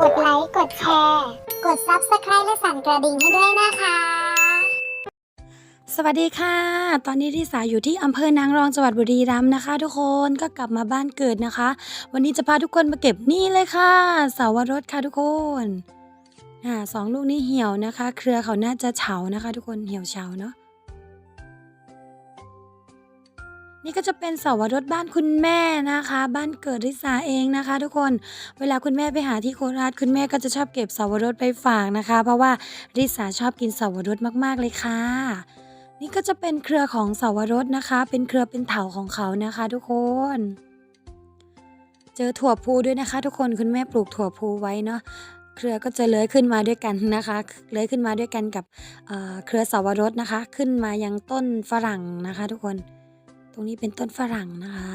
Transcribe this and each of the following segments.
กดไลค์ กดแชร์ กด Subscribe และสั่นกระดิ่งให้ด้วยนะคะ สวัสดีค่ะ ตอนนี้ที่สาอยู่ที่อำเภอนางรองจังหวัดบุรีรัมย์นะคะ ทุกคนก็กลับมาบ้านเกิดนะคะ วันนี้จะพาทุกคนมาเก็บนี่เลยค่ะเสาวรสค่ะทุกคนอ่าสองลูกนี้เหี่ยวนะคะ เครือเขาน่าจะเฉานะคะ ทุกคนเหี่ยวเฉาเนาะ นี่ก็จะเป็นเสาวรสบ้านคุณแม่นะคะ บ้านเกิดริสาเองนะคะ ทุกคนเวลาคุณแม่ไปหาที่โคราชคุณแม่ก็จะชอบเก็บเสาวรสไปฝากนะคะ เพราะว่าริสาชอบกินเสาวรสมากๆเลยค่ะ นี่ก็จะเป็นเครือของเสาวรสนะคะ เป็นเครือเป็นเถาของเขานะคะ ทุกคนเจอถั่วพูด้วยนะคะ ทุกคนคุณแม่ปลูกถั่วพูไว้เนาะเครือก็จะเลื้อยขึ้นมาด้วยกันนะคะเลื้อยขึ้นมาด้วยกันกับเเครือเสาวรสนะคะ ขึ้นมายังต้นฝรั่งนะคะ ทุกคน รงนี้เป็นต้นฝรั่งนะคะ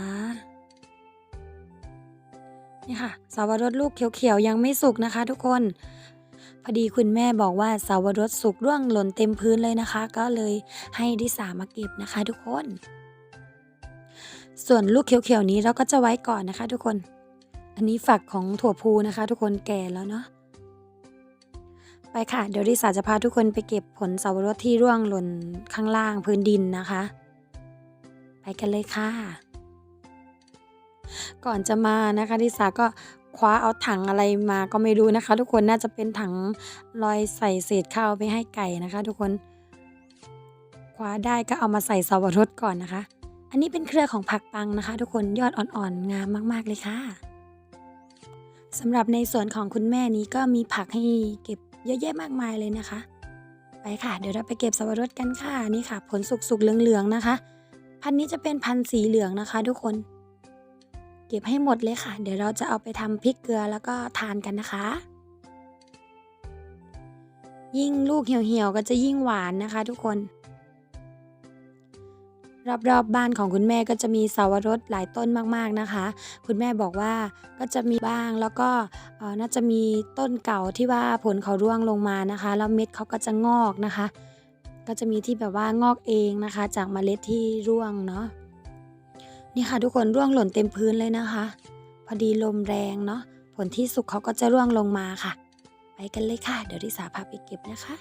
นี่ค่ะเสาวรสลูกเขียวๆยังไม่สุกนะคะ ทุกคน พอดีคุณแม่บอกว่าเสาวรสสุกร่วงหล่นเต็มพื้นเลยนะคะ ก็เลยให้ดิสามาเก็บนะคะ ทุกคน ส่วนลูกเขียวๆนี้เราก็จะไว้ก่อนนะคะ ทุกคน อันนี้ฝักของถั่วพูนะคะ ทุกคนแก่แล้วเนาะไปค่ะ เดี๋ยวดิสาจะพาทุกคนไปเก็บผลเสาวรสที่ร่วงหล่นข้างล่างพื้นดินนะคะ ไปกันเลยค่ะ ก่อนจะมานะคะดิสาก็คว้าเอาถังอะไรมาก็ไม่รู้นะคะ ทุกคนน่าจะเป็นถังลอยใส่เศษข้าวไปให้ไก่นะคะ ทุกคนคว้าได้ก็เอามาใส่เสาวรสก่อนนะคะ อันนี้เป็นเครือของผักปังนะคะ ทุกคนยอดอ่อนๆงามมากๆเลยค่ะสำหรับในส่วนของคุณแม่นี้ก็มีผักให้เก็บเยอะแยะมากมายเลยนะคะ ไปค่ะ เดี๋ยวเราไปเก็บสับปะรดกันค่ะนี่ค่ะ ผลสุกๆเหลืองๆนะคะ พันนี้จะเป็นพันสีเหลืองนะคะ ทุกคน เก็บให้หมดเลยค่ะ เดี๋ยวเราจะเอาไปทำพริกเกลือแล้วก็ทานกันนะคะ ยิ่งลูกเหี่ยวๆก็จะยิ่งหวานนะคะ ทุกคน รอบๆบบ้านของคุณแม่ก็จะมีเสาวรสหลายต้นมากๆนะคะ คุณแม่บอกว่าก็จะมีบ้างแล้วก็น่าจะมีต้นเก่าที่ว่าผลเขาร่วงลงมานะคะแล้วเม็ดเขาก็จะงอกนะคะ ก็จะมีที่แบบว่างอกเองนะคะ จากเมล็ดที่ร่วงเนาะนี่ค่ะทุกคนร่วงหล่นเต็มพื้นเลยนะคะ พอดีลมแรงเนาะผลที่สุกเขาก็จะร่วงลงมาค่ะ ไปกันเลยค่ะ เดี๋ยวดิสาพาไปเก็บนะคะ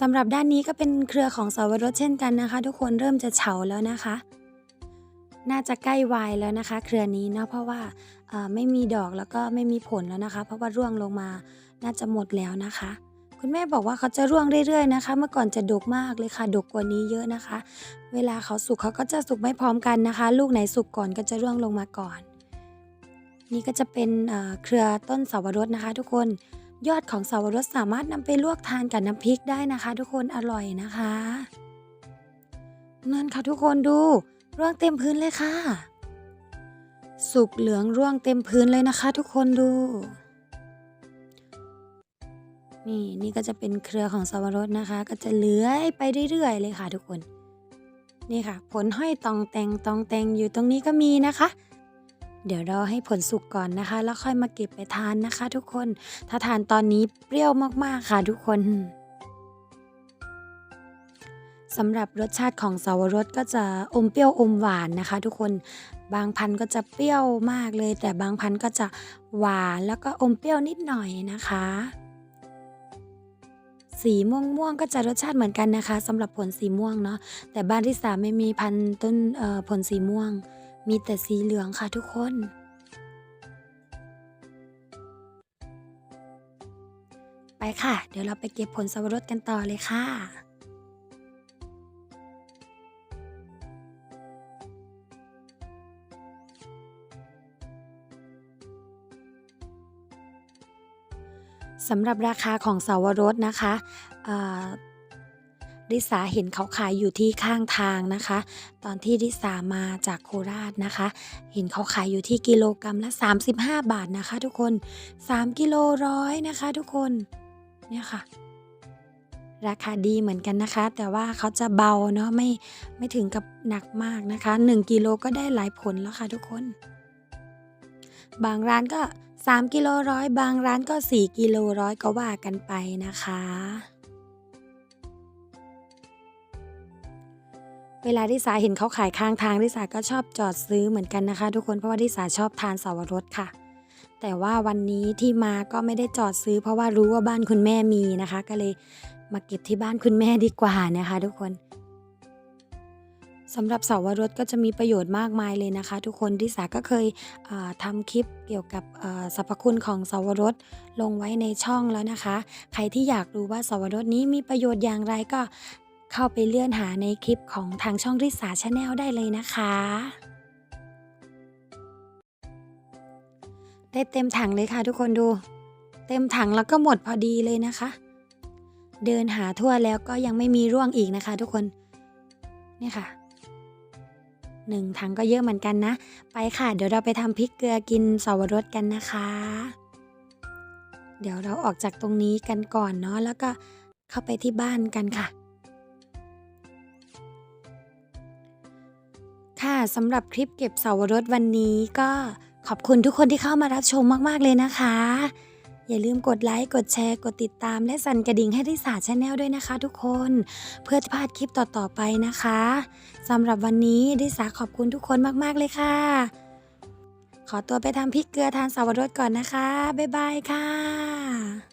สำหรับด้านนี้ก็เป็นเครือของเสาวรสเช่นกันนะคะ ทุกคนเริ่มจะเฉาแล้วนะคะ น่าจะใกล้วายแล้วนะคะ เครือนี้เนาะเพราะว่าไม่มีดอกแล้วก็ไม่มีผลแล้วนะคะ เพราะว่าร่วงลงมาน่าจะหมดแล้วนะคะ คุณแม่บอกว่าเขาจะร่วงเรื่อยๆนะคะ เมื่อก่อนจะดกมากเลยค่ะดกกว่านี้เยอะนะคะ เวลาเขาสุกเขาก็จะสุกไม่พร้อมกันนะคะ ลูกไหนสุกก่อนก็จะร่วงลงมาก่อน นี่ก็จะเป็นเครือต้นเสาวรสนะคะ ทุกคน ยอดของเสาวรสสามารถนำไปลวกทานกับน้ำพริกได้นะคะ ทุกคนอร่อยนะคะนั่นค่ะทุกคนดูร่วงเต็มพื้นเลยค่ะ สุกเหลืองร่วงเต็มพื้นเลยนะคะ ทุกคนดู นี่นี่ก็จะเป็นเครือของสวรสนะคะ ก็จะเลื้อยไปเรื่อยๆเลยค่ะ ทุกคน นี่ค่ะ ผลห้อยตองแตงตองแตงอยู่ตรงนี้ก็มีนะคะ เดี๋ยวรอให้ผลสุกก่อนนะคะ แล้วค่อยมาเก็บไปทานนะคะ ทุกคน ถ้าทานตอนนี้เปรี้ยวมากๆค่ะทุกคนสำหรับรสชาติของเสาวรสก็จะอมเปรี้ยวอมหวานนะคะ ทุกคนบางพันธุ์ก็จะเปรี้ยวมากเลย แต่บางพันธุ์ก็จะหวานแล้วก็อมเปรี้ยวนิดหน่อยนะคะ สีม่วงม่วงก็จะรสชาติเหมือนกันนะคะสำหรับผลสีม่วงเนาะแต่บ้านที่สามไม่มีพันธุ์ต้นเอ่อผลสีม่วง มีแต่สีเหลืองค่ะทุกคน ไปค่ะ เดี๋ยวเราไปเก็บผลสับปะรดกันต่อเลยค่ะสำหรับราคาของเสาวรสนะคะ เอ่อดิสาเห็นเขาขายอยู่ที่ข้างทางนะคะ ตอนที่ดิสามาจากโคราชนะคะ เห็นเขาขายอยู่ที่กิโลกรรัมละ 35 บาทนะคะ ทุกคน 3 กิโลร้อยนะคะ ทุกคนเนี่ยค่ะ ราคาดีเหมือนกันนะคะ แต่ว่าเขาจะเบาเนาะไม่ไม่ถึงกับหนักมากนะคะ 1 กิโลก็ได้หลายผลแล้วค่ะทุกคน บางร้านก็ 3 กิโลร้อยบางร้านก็ 4 กิโลร้อยก็ว่ากันไปนะคะ เวลาที่สาเห็นเขาขายข้างทางที่สาก็ชอบจอดซื้อเหมือนกันนะคะ ทุกคนเพราะว่าที่สาชอบทานเสาวรสค่ะ แต่ว่าวันนี้ที่มาก็ไม่ได้จอดซื้อ เพราะว่ารู้ว่าบ้านคุณแม่มีนะคะ ก็เลยมาเก็บที่บ้านคุณแม่ดีกว่านะคะ ทุกคนสำหรับเสาวรสก็จะมีประโยชน์มากมายเลยนะคะ ทุกคนที่สาก็เคยเอ่อทำคลิปเกี่ยวกับสรรพคุณของเสาวรสลงไว้ในช่องแล้วนะคะ ใครที่อยากรู้ว่าเสาวรสนี้มีประโยชน์อย่างไรก็ เข้าไปเลื่อนหาในคลิปของทางช่องริสาชาแนลได้เลยนะคะ ได้เต็มถังเลยค่ะทุกคนดู เต็มถังแล้วก็หมดพอดีเลยนะคะ เดินหาทั่วแล้วก็ยังไม่มีร่วงอีกนะคะ ทุกคนนี่ค่ะหนึ่งถังก็เยอะเหมือนกันนะ ไปค่ะ เดี๋ยวเราไปทำพริกเกลือกินสวรสกันนะคะ เดี๋ยวเราออกจากตรงนี้กันก่อนเนาะแล้วก็เข้าไปที่บ้านกันค่ะ สำหรับคลิปเก็บเสาวรสวันนี้ก็ขอบคุณทุกคนที่เข้ามารับชมมาก ๆ เลยนะคะ อย่าลืมกดไลค์ กดแชร์ กดติดตาม และสั่นกระดิ่งให้ริสาชาแนลด้วยนะคะทุกคน เพื่อจะพลาดคลิปต่อ ๆ ไปนะคะสำหรับวันนี้ริสาขอบคุณทุกคนมาก ๆ เลยค่ะ ขอตัวไปทำพริกเกลือทานเสาวรสก่อนนะคะ บ๊ายบายค่ะ